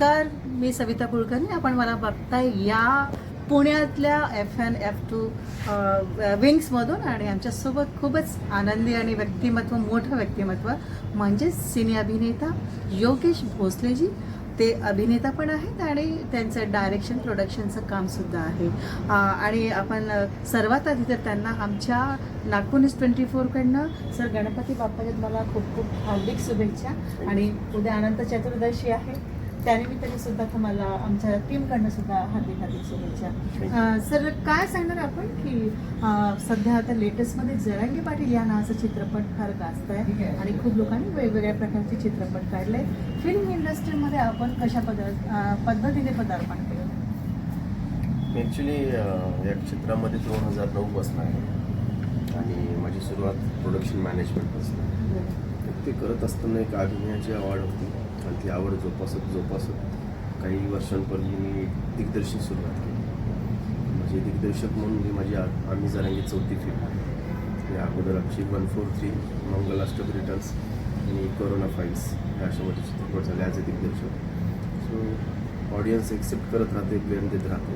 नमस्कार मी सविता कुलकर्णी. आपण मला बघताय या पुण्यातल्या एफ एन एफ टू विंग्समधून आणि आमच्यासोबत खूपच आनंदी आणि व्यक्तिमत्व मोठं व्यक्तिमत्व म्हणजेच सिने अभिनेता योगेश भोसलेजी. ते अभिनेता पण आहेत आणि त्यांचं डायरेक्शन प्रोडक्शनचं कामसुद्धा आहे. आणि आपण सर्वात आधी तर त्यांना आमच्या नागपूर न्यूज ट्वेंटी फोरकडनं सर गणपती बाप्पाच्या मला खूप खूप हार्दिक शुभेच्छा. आणि उद्या अनंत चतुर्दशी आहे. त्यानिमित्ताने सुद्धा तुम्हाला आमच्या टीमकडनं सुद्धा हार्दिक हार्दिक शुभेच्छा. सर काय सांगणार आपण की सध्या आता लेटेस्टमध्ये जरांगी पाटील या नावाचा चित्रपट फार गाजत आहे आणि खूप लोकांनी वेगवेगळ्या प्रकारचे चित्रपट काढले फिल्म इंडस्ट्रीमध्ये आपण कशा अ, पद्धतीने पदार्पण केलं? ॲक्च्युली या क्षेत्रामध्ये दोन हजार नऊपासून आहे. आणि माझी सुरुवात प्रोडक्शन मॅनेजमेंटपासून ते करत असताना एक अभिनयाची आवड होती. ती आवड जोपासत जोपासत काही वर्षांपूर्वी मी दिग्दर्शन सुरुवात केली. म्हणजे दिग्दर्शक म्हणून ही माझी आम्ही जरांगी चौथी फिल्म आहे या अगोदर Akshay one four three Mangalashtak returns आणि कोरोना फाईल्स ह्या अशा मोठे चित्रपट झाले ॲज अ दिग्दर्शक. सो ऑडियन्स एक्सेप्ट करत राहते प्लेन देत राहते.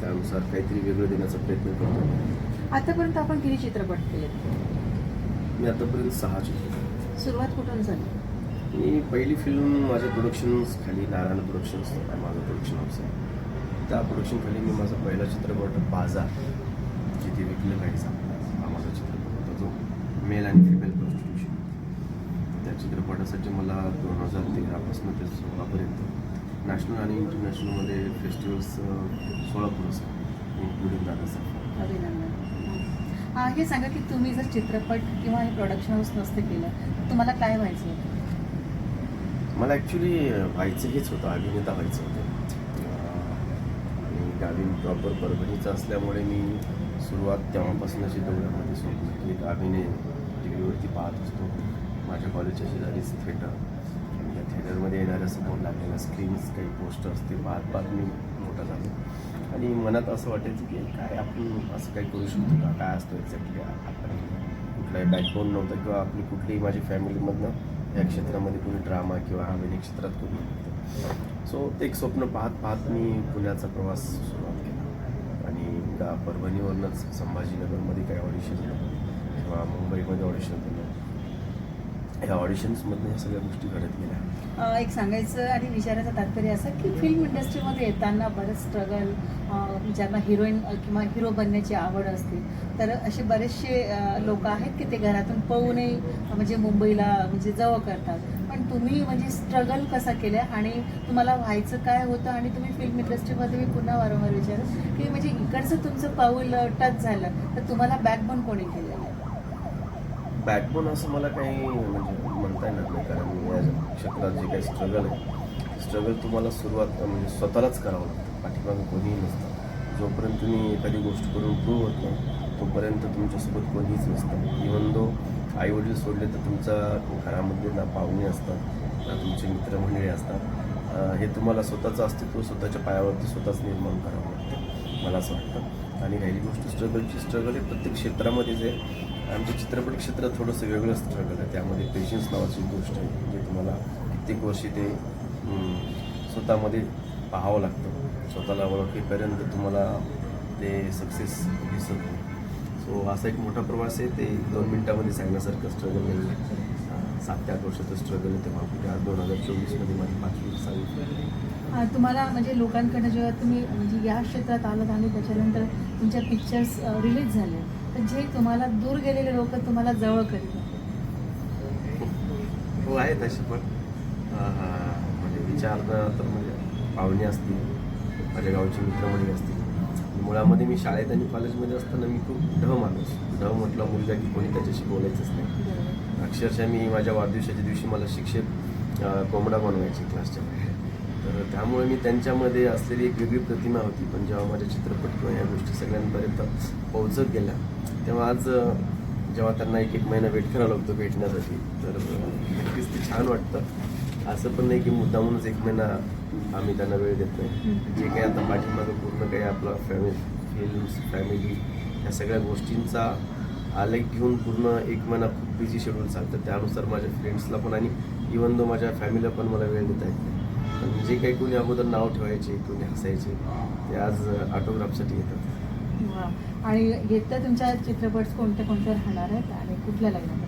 त्यानुसार काहीतरी वेगळं देण्याचा प्रयत्न करतो. आतापर्यंत आपण किती चित्रपट केले मी आतापर्यंत सहा चित्रपट. सुरुवात कुठून झाली? मी पहिली फिल्म माझ्या प्रोडक्शन्स खाली नारायण प्रोडक्शन्स आहे माझं प्रोडक्शन हाऊस आहे. त्या प्रोडक्शन खाली मी माझा पहिला चित्रपट बाजार जिथे विकलं काही सांगतात हा माझा चित्रपट होता जो मेल आणि फिमेल प्रॉस्टिट्यूशन त्या चित्रपटासाठी मला दोन हजार तेरापासून ते सोळापर्यंत नॅशनल आणि इंटरनॅशनलमध्ये फेस्टिवल्स सोळा पुरस्कार इन्क्लुडिंग दादासाहेब अभिनंदन. हे सांगा की तुम्ही जर चित्रपट किंवा हे प्रोडक्शन हाऊस नसते केलं तर तुम्हाला काय व्हायचं? होतं मला ॲक्च्युली व्हायचं हेच होतं अभिनेता व्हायचं होतं. आणि गावी प्रॉपर परभणीचं असल्यामुळे मी सुरुवात तेव्हापासून अशी डोळ्यामध्ये सोडली की एक अभिनय टी व्हीवरती पाहत असतो. माझ्या कॉलेजच्या शेजारीच थिएटर या त्या थिएटरमध्ये येणाऱ्या समोर लागलेल्या स्क्रीन्स काही पोस्टर्स ते पाहत पाहत मी मोठा झालो. आणि मनात असं वाटायचं की काय आपण असं काही करू शकतो का? काय असतं एक्झॅक्टली आपण कुठलाही बॅकबोन नव्हतं किंवा आपली कुठलीही माझी फॅमिलीमधनं या क्षेत्रामध्ये कोणी ड्रामा किंवा अभिनय क्षेत्रात कोणी सो ते एक स्वप्न पाहत पाहत मी पुण्याचा प्रवास सुरुवात केला. आणि परभणीवरूनच संभाजीनगरमध्ये काही ऑडिशन दिलं किंवा मुंबईमध्ये ऑडिशन दिलं या ऑडिशन्समधून ह्या सगळ्या गोष्टी घडत गेल्या. एक सांगायचं आणि विचारायचं तात्पर्य असं की फिल्म इंडस्ट्रीमध्ये येताना बरंच स्ट्रगल ज्यांना हिरोईन किंवा हिरो बनण्याची आवड असते तर असे बरेचसे लोक आहेत की ते घरातून पळूनही म्हणजे मुंबईला म्हणजे जवळ करतात. पण तुम्ही म्हणजे स्ट्रगल कसा केलं आणि तुम्हाला व्हायचं काय होतं आणि तुम्ही फिल्म इंडस्ट्रीमध्ये मी पुन्हा वारंवार विचारलं की म्हणजे इकडचं तुमचं पाऊल टच झालं तर तुम्हाला बॅकबोन कोणी केलं? बॅकबोन असं मला काही म्हणजे म्हणता येणार नाही. कारण या क्षेत्रात जे काही स्ट्रगल आहे स्ट्रगल तुम्हाला सुरुवात म्हणजे स्वतःलाच करावं लागतं. पाठीमागं कोणीही नसतं. जोपर्यंत तुम्ही एखादी गोष्ट करून प्रूव्ह होत नाही तोपर्यंत तुमच्यासोबत कोणीच नसतं. इवन दो आई वडील सोडले तर तुमचा घरामध्ये ना पाहुणे असतात ना तुमचे मित्रमंडळी असतात. हे तुम्हाला स्वतःचं अस्तित्व स्वतःच्या पायावरती स्वतःच निर्माण करावं लागतं मला असं वाटतं. आणि राहिली गोष्ट स्ट्रगलची स्ट्रगल हे प्रत्येक क्षेत्रामध्ये जे आमचं चित्रपट क्षेत्रात थोडंसं वेगळं स्ट्रगल आहे. त्यामध्ये पेशन्स नावाची गोष्ट आहे जे तुम्हाला कित्येक वर्षी ते स्वतःमध्ये पाहावं लागतं. स्वतःला ओळखेपर्यंत तुम्हाला ते सक्सेस दिसत नाही. सो असा एक मोठा प्रवास आहे. ते दोन मिनटामध्ये सांगण्यासारखं स्ट्रगल नाही आहे सात ते आठ वर्षाचं स्ट्रगल आहे तेव्हा. कुठे आज दोन हजार चोवीसमध्ये माझी पाचवी सहावी तुम्हाला म्हणजे लोकांकडे जेव्हा तुम्ही म्हणजे या क्षेत्रात आलात आणि त्याच्यानंतर तुमच्या पिक्चर्स रिलीज झाले तर जे तुम्हाला दूर गेलेले लोक तुम्हाला जवळ करीत. हो आहेत अशी पण. म्हणजे विचारणं तर म्हणजे पाहुणे असतील माझ्या गावचे मित्रमंडळी असतील. मुळामध्ये मी शाळेत आणि कॉलेजमध्ये असताना मी खूप ढ माणूस. ढ म्हटला मुलगा की कोणी त्याच्याशी बोलायचंच नाही. अक्षरशः मी माझ्या वाढदिवसाच्या दिवशी मला शिक्षक कोंबडा बनवायचे क्लासच्या बाहेर. तर त्यामुळे मी त्यांच्यामध्ये असलेली एक वेगळी प्रतिमा होती. पण जेव्हा माझ्या चित्रपट किंवा या गोष्टी सगळ्यांपर्यंत पोहोचत गेल्या तेव्हा आज जेव्हा त्यांना एक एक महिना वेट करावा लागतो भेटण्यासाठी तर नक्कीच ते छान वाटतं. असं पण नाही की मुद्दामूनच एक महिना आम्ही त्यांना वेळ देत नाही. जे काही आता पाठीमागं पूर्ण काही आपला फॅमिली फिल्म्स फॅमिली ह्या सगळ्या गोष्टींचा आलेख घेऊन पूर्ण एक महिना खूप बिझी शेड्यूल चालतं त्यानुसार माझ्या फ्रेंड्सला पण आणि इवन दो माझ्या फॅमिलीला पण मला वेळ देता येत नाही. पण जे काही कोणी अगोदर नाव ठेवायचे कोणी हसायचे ते आज ऑटोग्राफसाठी येतात. आणि येत्या तुमच्या चित्रपट कोणते कोणते राहणार आहेत आणि कुठल्या लागणार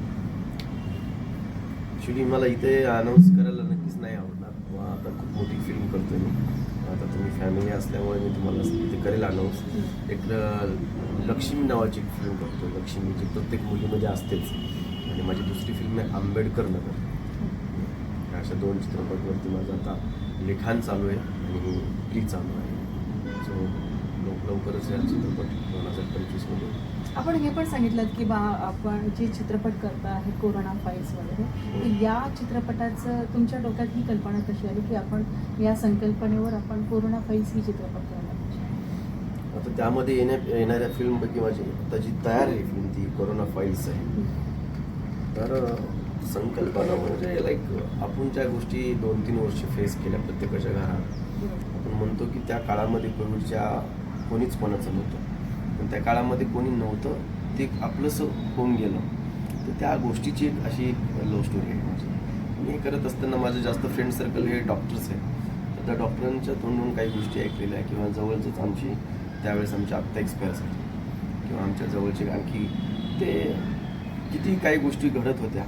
ॲक्च्युली मला इथे अनाऊन्स करायला नक्कीच नाही आवडणार किंवा आता खूप मोठी फिल्म करतो मी. आता तुम्ही फॅमिली असल्यामुळे मी तुम्हाला इथे करेल अनाऊन्स एक लक्ष्मी नावाची एक फिल्म करतो लक्ष्मी जी प्रत्येक मुलीमध्ये असतेच. आणि माझी दुसरी फिल्म आहे आंबेडकर नगर. अशा दोन चित्रपटवरती माझं आता लिखाण चालू आहे आणि प्री चालू आहे. सो लवकरच या चित्रपट दोन हजार पंचवीसमध्ये आपण हे पण सांगितलं की बा आपण जे चित्रपट करता हे कोरोना फाईल्स वगैरे तर या चित्रपटाचं तुमच्या डोक्यात ही कल्पना कशी आली की आपण या संकल्पनेवर आपण कोरोना फाईल्स ही चित्रपट करणार आता त्यामध्ये येण्या येणाऱ्या फिल्मपैकी माझी आता जी तयार आहे फिल्म ती कोरोना फाईल्स आहे. तर संकल्पना म्हणजे लाईक आपण ज्या गोष्टी दोन तीन वर्ष फेस केल्या प्रत्येकाच्या घरात आपण म्हणतो की त्या काळामध्ये कोविडच्या कोणीच मनाचं नव्हतं. पण त्या काळामध्ये कोणी नव्हतं ते आपलंसं होऊन गेलं. तर त्या गोष्टीची एक अशी एक लव्ह स्टोरी आहे माझी. मी हे करत असताना माझं जास्त फ्रेंड सर्कल हे डॉक्टर्स आहे तर त्या डॉक्टरांच्या तोंडून काही गोष्टी ऐकलेल्या आहे किंवा जवळचंच आमची त्यावेळेस आमच्या आत्ता एक्सपायर झाली किंवा आमच्या जवळचे आणखी ते किती काही गोष्टी घडत होत्या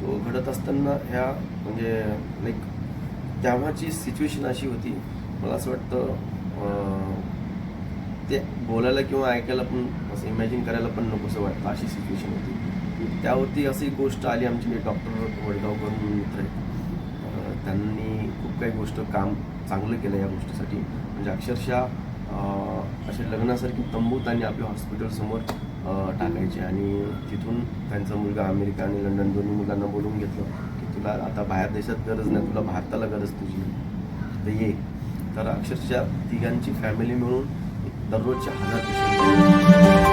तो घडत असताना ह्या म्हणजे लाईक तेव्हाची सिच्युएशन अशी होती. मला असं वाटतं ते बोलायला किंवा ऐकायला पण असं इमॅजिन करायला पण नकोसं वाटतं अशी सिच्युएशन होती. त्यावरती अशी एक गोष्ट आली आमची डॉक्टर वडगावकर म्हणून मित्र आहेत त्यांनी खूप काही गोष्ट काम चांगलं केलं या गोष्टीसाठी. म्हणजे अक्षरशः असे लग्नासारखी तंबू त्यांनी आपल्या हॉस्पिटलसमोर टाकायचे. आणि तिथून त्यांचा मुलगा अमेरिका आणि लंडन दोन्ही मुलांना बोलवून घेतलं की तुला आता बाहेर देशात गरज नाही तुला भारताला गरज तुझी. तर ये. तर अक्षरशः तिघांची फॅमिली मिळून दररोजच्या हजार पेशंट